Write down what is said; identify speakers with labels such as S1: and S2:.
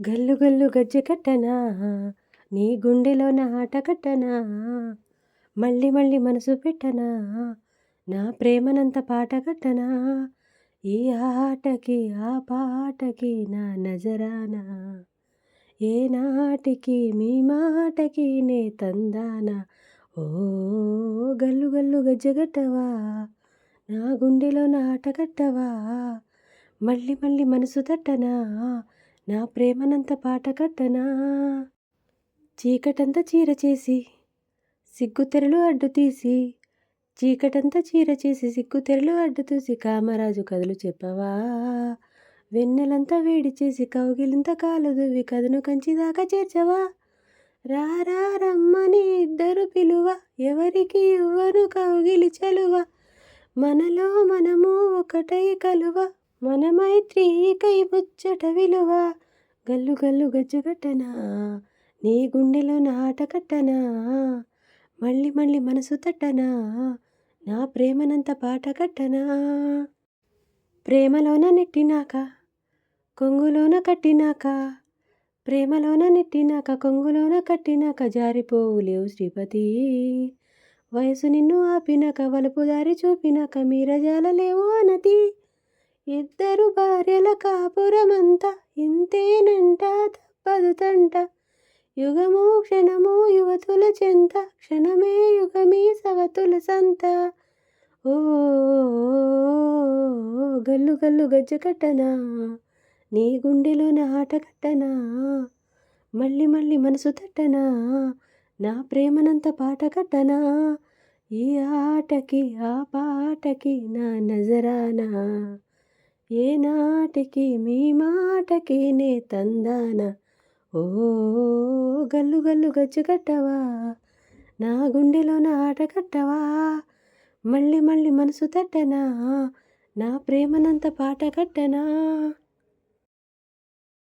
S1: గల్లు గల్లు గజ్జె కట్టనా? నీ గుండెలోన ఆట కట్టనా? మళ్ళీ మళ్ళీ మనసు పెట్టనా? నా ప్రేమనంత పాట కట్టనా? ఈ ఆటకి ఆ పాటకి నా నజరానా? ఏ నాటికి మీ మాటకి నే తందానా? ఓ గల్లు గల్లు గజ్జగట్టవా నా గుండెలో ఆట కట్టవా? మళ్ళీ మళ్ళీ మనసు తట్టనా? నా ప్రేమనంత పాట కట్టనా చీకటంతా చీర చేసి సిగ్గు తెరలు అడ్డు తీసి చీకటంతా చీర చేసి సిగ్గు తెరలు అడ్డు తీసి కామరాజు కథలు చెప్పవా? వెన్నెలంతా వేడి చేసి కౌగిలింత కాలు దువ్వి కథను కంచిదాకా చేర్చవా? రారా రమ్మని ఇద్దరు పిలువ ఎవరికి ఇవ్వను కౌగిలి చలువ? మనలో మనము ఒకటై కలువ మన మైత్రీకై ముచ్చట విలువ గల్లు గల్లు గజ్జగట్టనా నీ గుండెలో నాట కట్టనా మళ్ళీ మళ్ళీ మనసు తట్టనా నా ప్రేమనంత పాట కట్టనా? ప్రేమలోన నెట్టినాక కొంగులోన కట్టినాక ప్రేమలోన నెట్టినాక కొంగులోన కట్టినాక జారిపోవులేవు శ్రీపతి. వయసు నిన్ను ఆపినాక వలుపు దారి చూపినాక మీరజాల లేవు అనతి. ఇద్దరు భార్యల కాపురమంతా ఇంతేనంట తప్పదు తంట. యుగము క్షణము యువతుల చెంత క్షణమే యుగమీ సవతుల సంత. ఓ గల్లు గల్లు గజ్జ కట్టనా? నీ గుండెలోన ఆట కట్టనా? మళ్ళీ మళ్ళీ మనసు తట్టనా? నా ప్రేమనంత పాట కట్టనా? ఈ ఆటకి ఆ పాటకి నా నజరానా? ఏ నాటికి మీ మాటకి నే తందాన? ఓ గల్లు గల్లు గచ్చు కట్టవా? నా గుండెలోన ఆట కట్టవా? మళ్ళీ మళ్ళీ మనసు తట్టనా? నా ప్రేమనంత పాట కట్టనా?